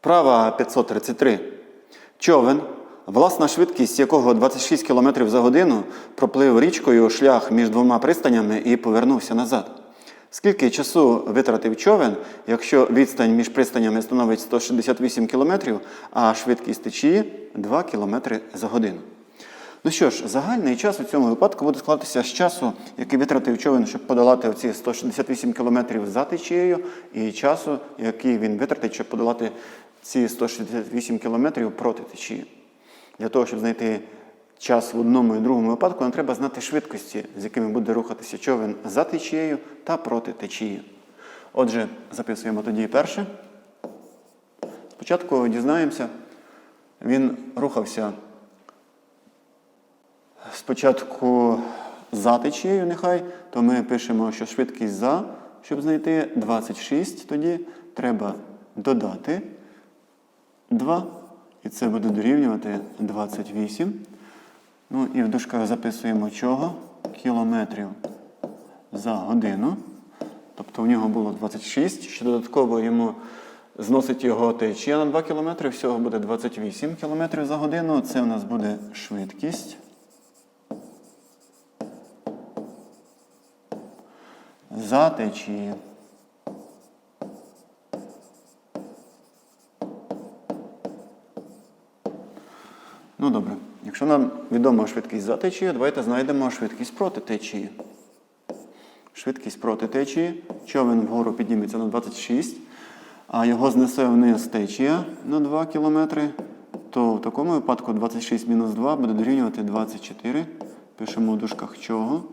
Вправа 533. Човен, власна швидкість якого 26 км за годину, проплив річкою шлях між двома пристанями і повернувся назад. Скільки часу витратив човен, якщо відстань між пристанями становить 168 км, а швидкість течії 2 км за годину? Ну що ж, загальний час у цьому випадку буде складатися з часу, який витратив човен, щоб подолати оці 168 км за течією, і часу, який він витратить, щоб подолати ці 168 км проти течії. Для того, щоб знайти час в одному і другому випадку, нам треба знати швидкості, з якими буде рухатися човен за течією та проти течії. Отже, записуємо тоді перше. Спочатку дізнаємося, він рухався спочатку за течією, нехай, то ми пишемо, що швидкість за, щоб знайти 26, тоді треба додати 2, і це буде дорівнювати 28. Ну і в дужках записуємо чого? Кілометрів за годину. Тобто в нього було 26, ще додатково йому зносить його течія на 2 км, всього буде 28 км за годину. Це у нас буде швидкість. За течії. Ну добре. Якщо нам відома швидкість за течією, давайте знайдемо швидкість проти течії. Швидкість проти течії. Човен вгору підніметься на 26, а його знесе вниз течія на 2 км, то в такому випадку 26 мінус 2 буде дорівнювати 24. Пишемо у дужках чого?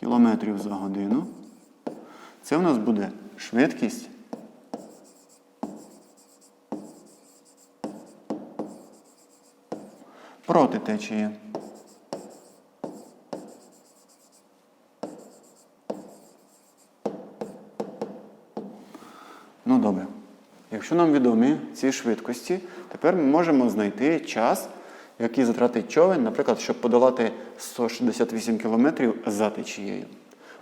Кілометрів за годину. Це у нас буде швидкість. Проти течії. Ну добре. Якщо нам відомі ці швидкості, тепер ми можемо знайти час, який затратить човен, наприклад, щоб подолати 168 км за течією.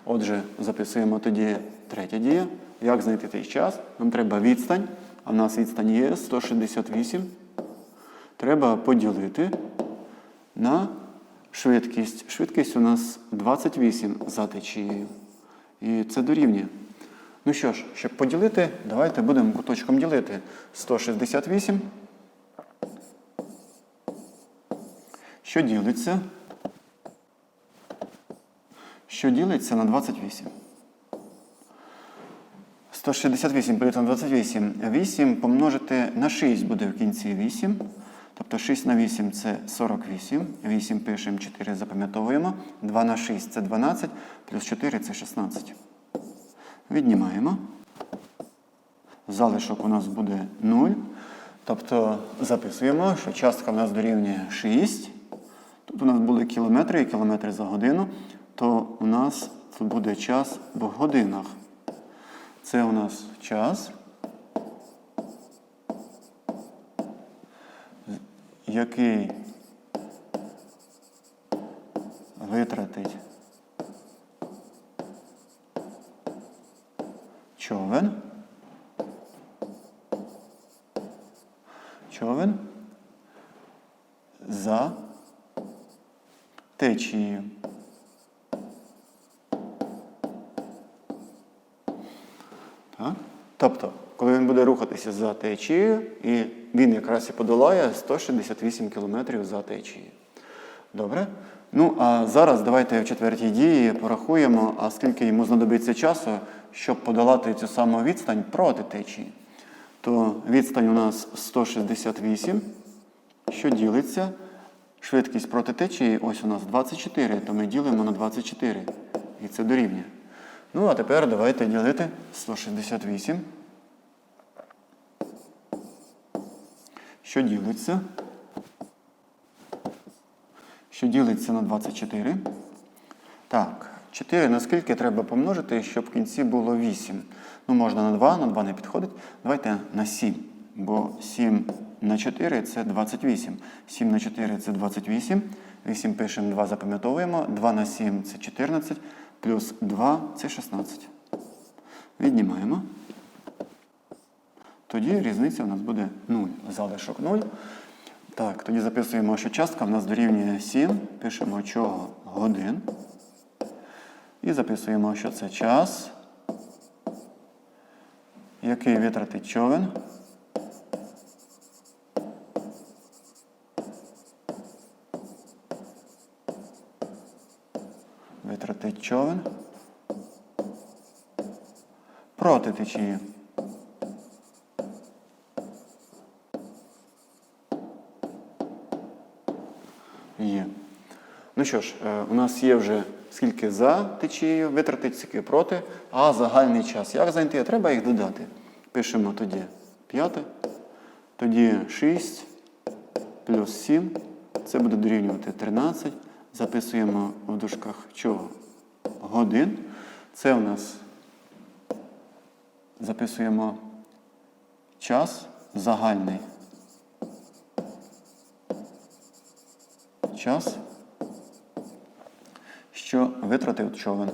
Отже, записуємо тоді третя дія. Як знайти цей час? Нам треба відстань, а в нас відстань є 168. Треба поділити на швидкість. Швидкість у нас 28 за течією. І це дорівнює. Ну що ж, щоб поділити, давайте будемо куточком ділити 168. Що ділиться? Що ділиться на 28. 168 поділити на 28. 8 помножити на 6 буде в кінці 8. Тобто 6 на 8 це 48. 8 пишемо, 4 запам'ятовуємо. 2 на 6 це 12, плюс 4 це 16. Віднімаємо. Залишок у нас буде 0. Тобто записуємо, що частка у нас дорівнює 6. Тут у нас були кілометри і кілометри за годину, то у нас буде час в годинах. Це у нас час, який витратить човен. Човен за течією. Так? Тобто, коли він буде рухатися за течією, і він якраз і подолає 168 км за течією. Добре? Ну, а зараз давайте в четвертій дії порахуємо, а скільки йому знадобиться часу, щоб подолати цю саму відстань проти течії. То відстань у нас 168, що ділиться. Швидкість проти течії, ось у нас 24, то ми ділимо на 24. І це дорівнює. Ну, а тепер давайте ділити 168. Що ділиться? Що ділиться на 24. Так, 4 на скільки треба помножити, щоб в кінці було 8. Ну, можна на 2, на 2 не підходить. Давайте на 7. Бо 7 на 4 це 28. 7 на 4 це 28. 8 пишемо, 2 запам'ятовуємо. 2 на 7 це 14. Плюс 2 це 16. Віднімаємо. Тоді різниця у нас буде 0. Залишок 0. Так, тоді записуємо, що частка в нас дорівнює 7. Пишемо чого годин. І записуємо, що це час, який витратить човен. Витратить човен. Проти течії. Є. Ну що ж, е, у нас є вже скільки за течією, витратить, скільки проти, а загальний час. Як знайти? Треба їх додати. Пишемо тоді 5, тоді 6 плюс 7. Це буде дорівнювати 13. Записуємо в дужках чого? Годин. Це у нас записуємо час загальний. Час, витратив човен.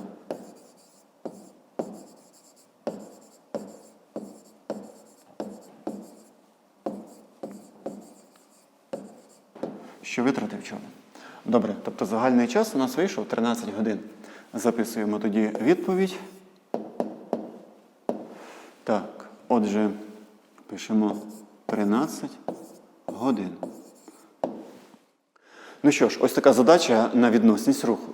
Що витратив човен. Добре, тобто загальний час у нас вийшов 13 годин. Записуємо тоді відповідь. Так, отже, пишемо 13 годин. Ну що ж, ось така задача на відносність руху.